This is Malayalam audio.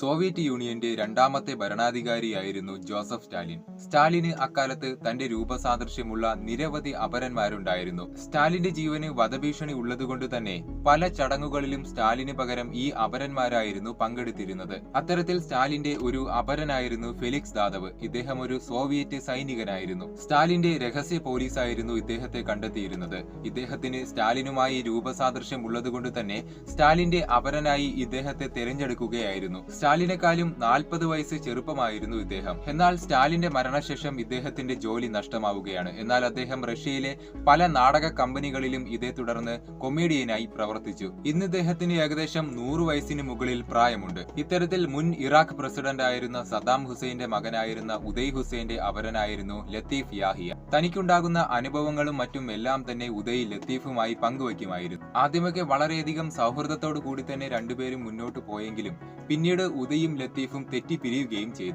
സോവിയറ്റ് യൂണിയന്റെ രണ്ടാമത്തെ ഭരണാധികാരിയായിരുന്നു ജോസഫ് സ്റ്റാലിൻ. സ്റ്റാലിന് അക്കാലത്ത് തന്റെ രൂപസാദൃശ്യമുള്ള നിരവധി അപരന്മാരുണ്ടായിരുന്നു. സ്റ്റാലിന്റെ ജീവന് വധഭീഷണി ഉള്ളതുകൊണ്ട് തന്നെ പല ചടങ്ങുകളിലും സ്റ്റാലിന് പകരം ഈ അപരന്മാരായിരുന്നു പങ്കെടുത്തിരുന്നത്. അത്തരത്തിൽ സ്റ്റാലിന്റെ ഒരു അപരനായിരുന്നു ഫെലിക്സ് ദാദവ്. ഇദ്ദേഹം ഒരു സോവിയറ്റ് സൈനികനായിരുന്നു. സ്റ്റാലിന്റെ രഹസ്യ പോലീസായിരുന്നു ഇദ്ദേഹത്തെ കണ്ടെത്തിയിരുന്നത്. ഇദ്ദേഹത്തിന് സ്റ്റാലിനുമായി രൂപസാദൃശ്യം ഉള്ളതുകൊണ്ട് തന്നെ സ്റ്റാലിന്റെ അപരനായി ഇദ്ദേഹത്തെ തിരഞ്ഞെടുക്കുകയായിരുന്നു. സ്റ്റാലിനെക്കാളും നാൽപ്പത് വയസ്സ് ചെറുപ്പമായിരുന്നു ഇദ്ദേഹം. എന്നാൽ സ്റ്റാലിന്റെ മരണശേഷം ഇദ്ദേഹത്തിന്റെ ജോലി നഷ്ടമാവുകയാണ്. എന്നാൽ അദ്ദേഹം റഷ്യയിലെ പല നാടക കമ്പനികളിലും ഇതേ തുടർന്ന് കൊമേഡിയനായി പ്രവർത്തിച്ചു. ഇന്ന് ഇദ്ദേഹത്തിന് ഏകദേശം നൂറ് വയസ്സിന് മുകളിൽ പ്രായമുണ്ട്. ഇത്തരത്തിൽ മുൻ ഇറാഖ് പ്രസിഡന്റ് ആയിരുന്ന സദാം ഹുസൈന്റെ മകനായിരുന്ന ഉദയ് ഹുസൈന്റെ അവരനായിരുന്നു ലത്തീഫ് യാഹിയ. തനിക്കുണ്ടാകുന്ന അനുഭവങ്ങളും മറ്റും എല്ലാം തന്നെ ഉദയ് ലത്തീഫുമായി പങ്കുവയ്ക്കുമായിരുന്നു. ആദ്യമൊക്കെ വളരെയധികം സൗഹൃദത്തോടു കൂടി തന്നെ രണ്ടുപേരും മുന്നോട്ട് പോയെങ്കിലും പിന്നീട് ഉദയും ലത്തീഫും തെറ്റിപ്പിരിയുകയും ചെയ്തു.